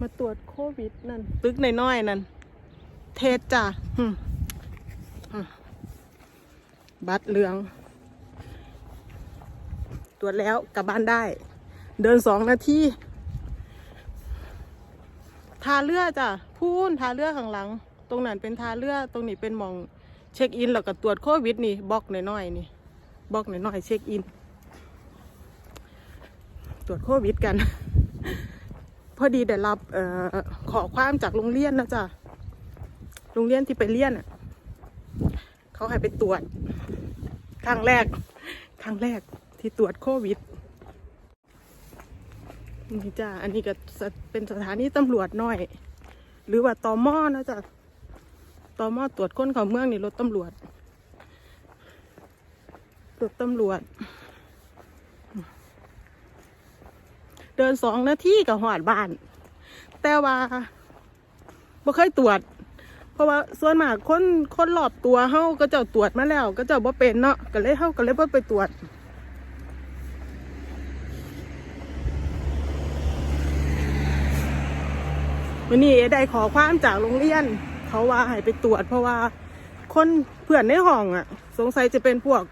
มาตรวจโควิดนั่น ตึกน้อยๆนั่น เทศจ้ะบัตรเหลือง ตรวจแล้วกลับบ้านได้ เดินสองนาทีทาเรือจ้ะพูนทาเรือข้างหลัง ตรงนั้นเป็นทาเรือตรงนี้เป็นมองเช็คอินแล้วก็ตรวจโควิดนี่บล็อกน้อยๆนี่บล็อกน้อยๆเช็คอิน ตรวจโควิดกัน พอดีได้รับเออขอความจากโรงเรียนนะจ๊ะโรงเรียนที่ไปเรียนอะเขาให้ไปตรวจครั้งแรกครั้งแรกที่ตรวจโควิดนี่จ้ะอันนี้ก็เป็นสถานีตำรวจน้อย หรือว่าตอมอนะจ๊ะตอมอตรวจคนเข้าเมืองนี่รถตำรวจรถตำรวจ เดินสองนาทีกับหอดบ้าน แต่ว่าบ่เคยตรวจ เพราะว่าส่วนมากคนคนรอบตัวเฮาก็เจ้าตรวจมาแล้ว ก็เจ้าบ่เป็นเนาะก็เลยเฮาก็เลยบ่ไปตรวจวันนี้ได้ขอความจากโรงเรียน เขาว่าให้ไปตรวจ เพราะว่าคนเพื่อนในห้องอะ สงสัยจะเป็นพวก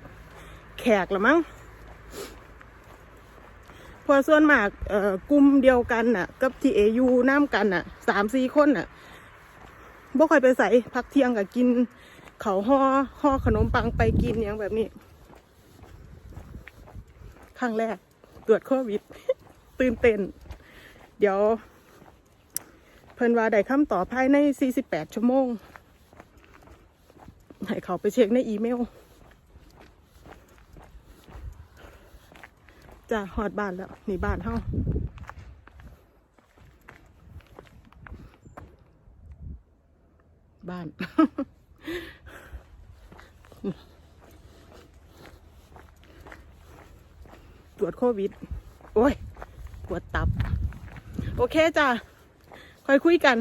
แขกละมั้ง พอส่วนมากเอ่อกลุ่มเดียวกันน่ะ กับที่เอยูน้ำกันน่ะสามสี่คนน่ะบ่ค่อยไปใส่พักเที่ยงกับกินเขาห่อห่อขนมปังไปกินอย่างแบบนี้ครั้งแรกตรวจโควิด ตื่นเต้น เดี๋ยว เพิ่นว่าได้คำตอบภายใน 48 ชั่วโมง ให้เขาไปเช็คในอีเมล จะฮอดบ้านแล้วหนีบ้านเฮาบ้าน ตรวจโควิด โอ้ย ปวดตับ โอเคจ้ะค่อยคุยกัน